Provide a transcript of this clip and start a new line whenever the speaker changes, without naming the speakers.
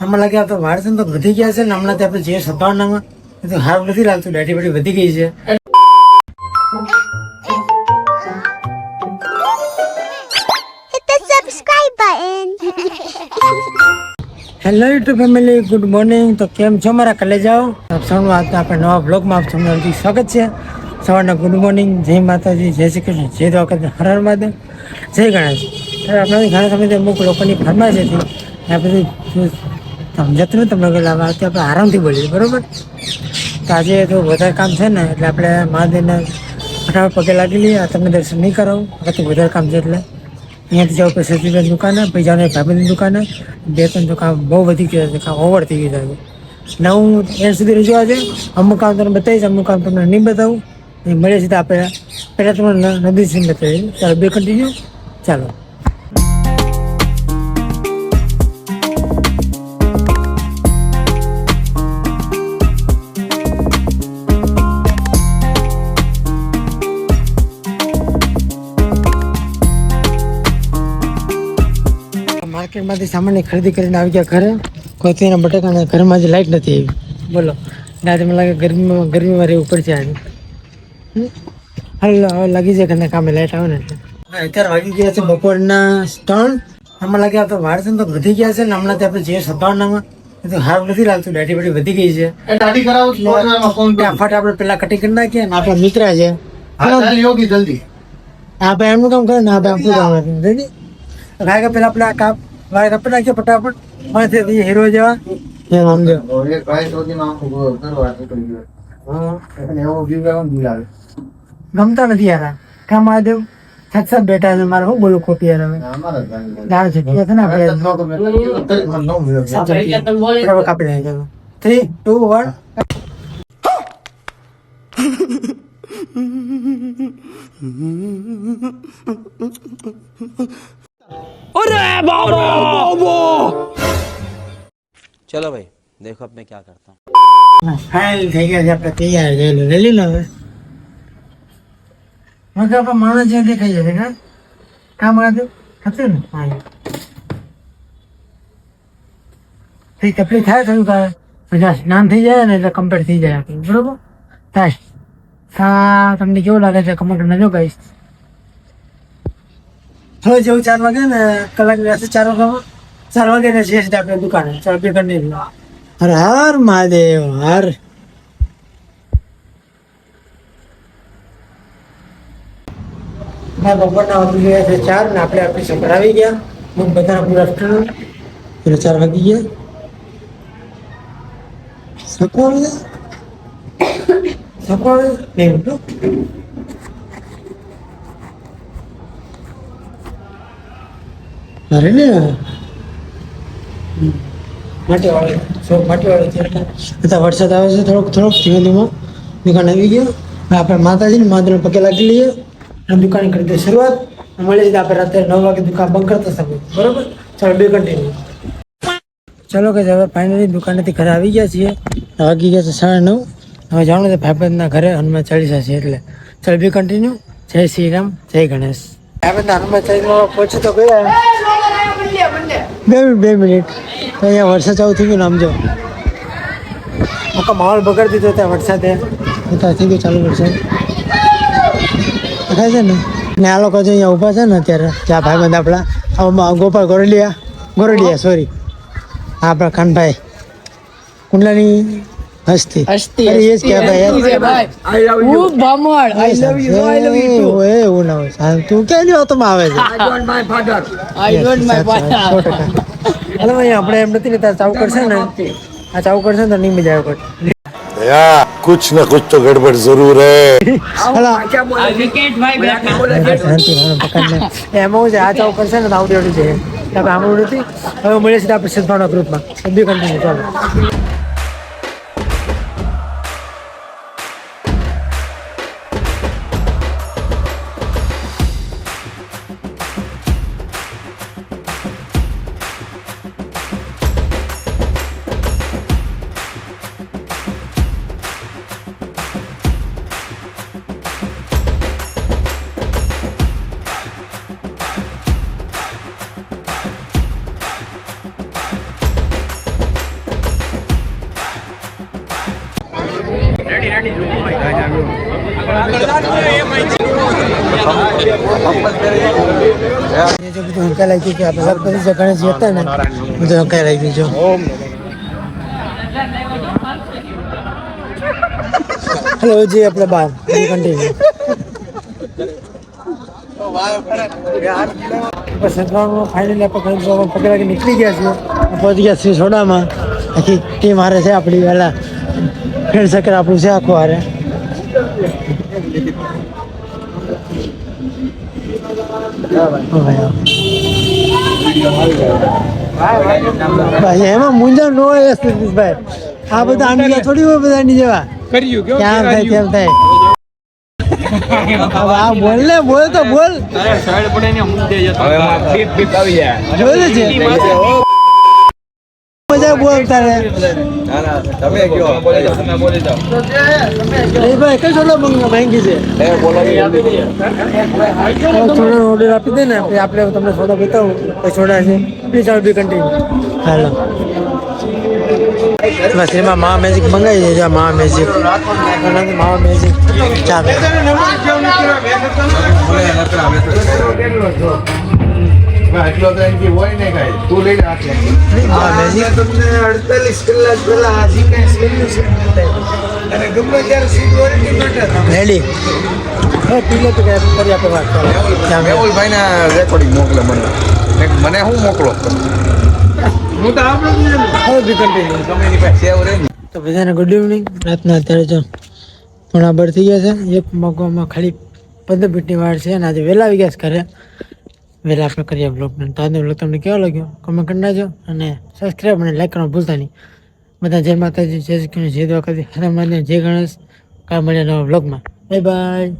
હમણાં લાગે આ તો વાળ તો વધી ગયા છે ને હમણાં આપણે જે સત્તાવનમાં એ તો હાર નથી લાગતું દાઢી બાઢી વધી ગઈ છે. Hello YouTube family good morning તો કેમ છો? મારા કલે જાઓ. આપ સૌનું આજના આપણે નવા બ્લોગમાં આપ સૌનું હાર્દિક સ્વાગત છે. સવારના ગુડ મોર્નિંગ જય માતાજી જય શ્રી કૃષ્ણ. જય દ્વારકા હર હર મહાદેવ. જય ગણેશ. આપણે ઘણા સમય અમુક લોકોની હતી. આ બધું સમજાતું ને તમને લાવવા આપણે આરામથી બોલીએ બરોબર? તો આજે તો વધારે કામ છે ને, એટલે આપણે મહાદેવના ફટાફટ પગે લાગી લઈએ, આ તમને દર્શન નહીં કરાવું. બાકી વધારે કામ છે એટલે. અહીંયાથી જાઓ પછી સચિવની દુકાને, પછી જાઓ ભાઈબંધની દુકાને. બે ત્રણ દુકાન બહુ વધી ગયા છે, કામ ઓવર થઈ ગયું છે હું એન્ડ સુધી રજૂ આજે. અમુક કામ તમને બતાવીશ, અમુક કામ તમને નહીં બતાવું. એ મળે છે તો આપણે. પહેલાં તમને નદી સિંહ બતાવીએ ચાલો, બે કન્ટિન્યુ ચાલો. માર્કેટમાંથી સામાનની ખરીદી કરીને આવી ગયા ઘરે. કોઈ તેના બટાકાના ઘરમાં જ લાઈટ નથી આવી. બોલો ને મને લાગે ગરમીમાં ગરમીમાં રહેવું પડશે આજે. હાલ હવે લાગી જાય ઘરના કામે લાઈટ આવે ને એટલે. અત્યારે વાગી ગયા છે બપોરના ત્રણ. હમણાં લાગે આ તો વાળ તો વધી ગયા છે ને હમણાં આપણે જે સત્તાવનમાં એ તો સારું નથી લાગતું દાઢી બાઢી વધી ગઈ છે.
દાઢી કરાવું.
ફટ આપણે પેલા કટિંગ કરી નાખીએ ને આપણા મિત્ર છે.
હા, યોગી જલ્દી.
આ ભાઈ એમનું કામ કરે ને ભાઈ આપણું કામ કે પેલા આપણે આ વાળ રપ નાખ્યો ફટાફટ. માથે હીરો જેવા. એમ આમ જો
એક ભાઈ શોધીને આખું કરવા નીકળી ગયો. અને એવો view આવ્યો ને બોલાવે.
ગમતા નથી યાર કામ આ દેવ સત સત બેઠા છે મારે હું બોલું ખોટી યાર હવે?
અમારા
દાળ છે કે ને આપણે?
ન ગમે તો તરી મને ન મળ્યો.
બરાબર કાપી નાખીએ ચાલો થ્રી ટુ વન
चलो भाई देखो अब मैं क्या करता हूँ
ફાઇલ થઈ ગયા છે આપણે તૈયાર છે લે લઈ લો હવે મગ આપણે માણસ જે દેખાઈ જશે કા કામ આ દેવ હતું ને હા થઈ તકલીફ થાય થયું કાંઈ પછી આ સ્નાન થઈ જાય ને એટલે કમ્પ્લીટ થઈ જાય આપણું બરોબર થાય હા તમને કેવું લાગે છે કમેન્ટ નજો કહીશ હવે જેવું ચાર વાગે ને કલાક રહેશે ચાર વાગ્યામાં ચાર વાગે ને શેષ આપણે દુકાને ચાર બે કરી હર હર મહાદેવ હર. ના બપોરના વાગી ગયા છે ચાર ને આપણે આપણી સફર આવી ગયા. હું બધાના પૂરા આફ્ટરનૂન એટલે ચાર વાગી ગયા? સપોર્ટ સપોર્ટ સકો આવે બે મિનિટ હો. અરે ને? માટી વાળી શોખ માટી વાળી અત્યારે વરસાદ આવે છે થોડોક થોડોક ધીમે ધીમે દુકાન આવી ગયો. આપણે માતાજીને માતાને પગે લાગી લઈએ. અને દુકાન કરી દઈએ શરૂઆત. મળી જાય આપણે રાત્રે નવ વાગે દુકાન બંધ કરતા સમય. બરોબર? ચાલો બે કન્ટિન્યુ ચલો કે હવે ફાઇનલી દુકાનેથી ઘરે આવી ગયા છીએ. વાગી ગયા છે સાડા નવ. હવે જાણો છે ભાઈબંધના ઘરે. હનુમાન ચાલીસા છે એટલે. ચાલો બી કન્ટિન્યુ જય શ્રી રામ. જય ગણેશ. ભાઈબંધ હનુમાન ચાલીસા પહોંચી તો ગયા. બે મિનિટ બે મિનિટ. તો અહીંયા વરસાદ ચાલુ થઈ ગયો નામ જો. આખો માહોલ બગડ દીધો ત્યાં વરસાદે. અત્યારે થઈ ગયો ચાલુ વરસાદ. દેખાય છે ને? ને આ લોકો જે અહીંયા ઊભા છે ને અત્યારે ત્યાં ભાઈબંધ આપણા આમાં ગોપાલ ગોરડિયા ગોરડિયા સોરી આપણા ખાનભાઈ. કુંડલાની હસ્તી. હસ્તી એ જ કહેવાય. ભાઈ.
હું I
love you I love સાહેબ તું કેની વાતોમાં આવે છે?
I don't my
father
I
don't my father એટલે ભાઈ આપણે એમ નથી લેતા ચાવ કરશે ને? આ ચાવ કરશે તો નહીં મજા આવે.
યા કુછ ના કુછ તો ગડબડ જરૂર હે.
હલા.
આ વિકેટ ભાઈ બેઠા.
બોલે શાંતિ આ ચાવ કરશે ને તો આવડી આવડી છે. તમે આમ નથી. હવે મળીએ સીધા આપણે સિદ્ધાના ગ્રુપમાં. બધી કન્ટિન્યુ ચાલો. બધું હંકાઈ લાગી કે આપણે લગભગ જે ગણેશજી હતા ને બધું હંકાઈ લાગી જો હેલો જી આપણે બાર કન્ટિન્યુ બસ સત્રાણું ફાઇનલી આપણે પકડા નીકળી ગયા છીએ પહોંચી ગયા છીએ સોડામાં આખી ટીમ હારે છે આપણી પહેલાં ફ્રેન્ડ સર્કલ આપણું છે આખું હારે ભાઈ એમાં મૂંઝા ન હોય ભાઈ આ બધા આની થોડી હોય બધા આની જેવા કેમ થાય કેમ થાય? આ બોલ ને બોલ તો બોલ. બોલે છે મજા બોલ તારે. નહીં ભાઈ કઈ છોડો માંગી છે? થોડો ઓર્ડર આપી દે ને આપણે તમને સોડા બતાવું કઈ છોડા છે. પ્લીઝ ચાલો બી કન્ટિન્યુ હાલો. બસ એમાં મા મેજિક મંગાવી દેજો મા મેજિક મા મેજિક ચાલો
એટલો તો હોય ને કાંઈ. તું લઈ લે આટલે. અડતાલીસ કલાક પહેલા હજી કાંઈ છે અને ગમે ત્યારે સીધું હોય ને
રેડી. હે પીલે તો કે ફરી આપણે વાત
રેકોર્ડિંગ મોકલે મને. મને શું મોકલો? હું તો આપણું
હવે બી કન્ટિન્યુ
ગમે એની પાસે સેવ રહે
તો બધાને ગુડ ઇવનિંગ રાતના અત્યારે જો પણ આ થઈ ગયા છે. એક મગોમાં ખાલી પંદર મિનિટની વાર છે અને આજે વહેલા આવી ગયા છે ઘરે. વહેલા આપણે કરીએ બ્લોગને તો આજનો બ્લોગ તમને કેવો લાગ્યો? કમેન્ટ કરી નાખજો અને સબસ્ક્રાઈબ અને લાઈક કરવાનું ભૂલતા નહીં. બધા જય માતાજી, જય શ્રી કૃષ્ણ, જય માન્ય જય ગણેશ. કાલ મળ્યા નવા બ્લોગમાં બાય બાય